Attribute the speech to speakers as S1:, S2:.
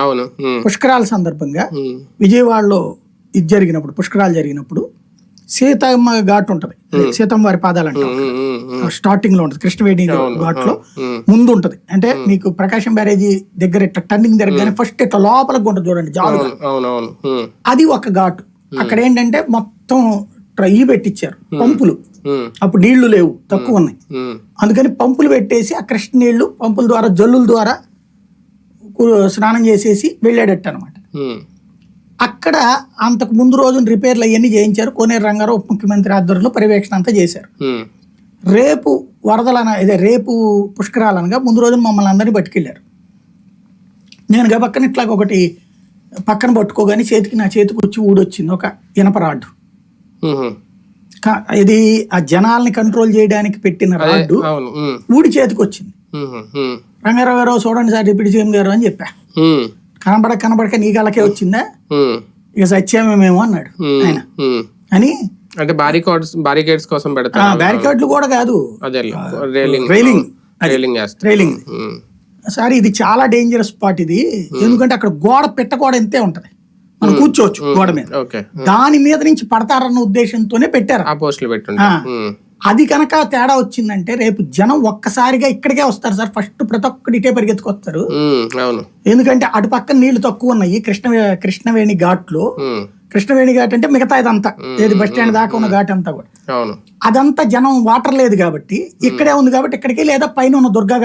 S1: అవును.
S2: పుష్కరాల సందర్భంగా విజయవాడలో ఇది జరిగినప్పుడు పుష్కరాలు జరిగినప్పుడు సీతమ్మ ఘాట్ ఉంటది. సీతమ్మ వారి పాదాలు అంటాం.
S1: ఉమ్, ఉమ్, ఉమ్,
S2: స్టార్టింగ్లో ఉంటది. కృష్ణవేణి
S1: ఘాట్లో
S2: ముందు ఉంటది. అంటే మీకు ప్రకాశం బ్యారేజీ దగ్గర ఇట్లా టర్నింగ్ జరగగానే ఫస్ట్ ఇట్లా లోపలికి ఉంటుంది చూడండి
S1: ఉమ్,
S2: అది ఒక ఘాటు. అక్కడ ఏంటంటే మొత్తం ట్రై పెట్టించారు పంపులు. అప్పుడు నీళ్ళు లేవు తక్కువ ఉన్నాయి. అందుకని పంపులు పెట్టేసి ఆ కృష్ణ నీళ్ళు పంపుల ద్వారా జల్లుల ద్వారా స్నానం చేసేసి వెళ్ళాడట అనమాట అక్కడ అంతకు ముందు రోజు రిపేర్లు అవన్నీ చేయించారు. కోనేరు రంగారావు ఉప ముఖ్యమంత్రి ఆధ్వర్యంలో పర్యవేక్షణ అంతా చేశారు. రేపు వరదలన ఇదే రేపు పుష్కరాలనగా ముందు రోజున మమ్మల్ని అందరినీ పట్టుకెళ్ళారు. నేను గా పక్కన ఇట్లా ఒకటి పక్కన పట్టుకోగానే చేతికి నా చేతికి వచ్చి ఊడొచ్చింది ఒక ఇనప రాడ్డు. ఇది ఆ జనాల్ని కంట్రోల్ చేయడానికి పెట్టిన రాడ్డు ఊడి చేతికి వచ్చింది రంగారావు గారు చూడండి సార్ డిప్యూటీ సీఎం గారు అని చెప్పా. కనబడక కనబడక నీ గలకే వచ్చిందా? ఇక సత్యమే మేము అన్నాడు ఆయన. అని
S1: అంటే బారికాడ్స్ బారికేడ్స్ కోసం
S2: ఆ
S1: పెడతారు
S2: బ్యారికేడ్లు కూడా కాదు.
S1: అదే రైలింగ్.
S2: రైలింగ్.
S1: రైలింగ్
S2: సార్ ఇది చాలా డేంజరస్ స్పాట్ ఇది. ఎందుకంటే అక్కడ గోడ పెట్టగోడ ఎంతే ఉంటది. మనం కూర్చోవచ్చు గోడ మీద. దాని మీద నుంచి పడతారన్న ఉద్దేశంతోనే పెట్టారు.
S1: ఆ పోస్టులు పెట్టుంటా ఉమ్,
S2: అది కనుక తేడా వచ్చిందంటే రేపు జనం ఒక్కసారిగా ఇక్కడికే వస్తారు సార్. ఫస్ట్ ప్రతి ఒక్కటి ఇటే పరిగెత్తుకొస్తారు. ఎందుకంటే అటు పక్కన నీళ్ళు తక్కువ ఉన్నాయి. కృష్ణ కృష్ణవేణి ఘాట్లో. కృష్ణవేణి ఘాట్ అంటే మిగతా ఇదంతా. ఏది బస్ స్టాండ్ దాకా ఉన్న ఘాట్ అంతా కూడా. అదంతా జనం వాటర్ లేదు కాబట్టి ఇక్కడే ఉంది కాబట్టి ఇక్కడికి లేదా పైన ఉన్న దుర్గా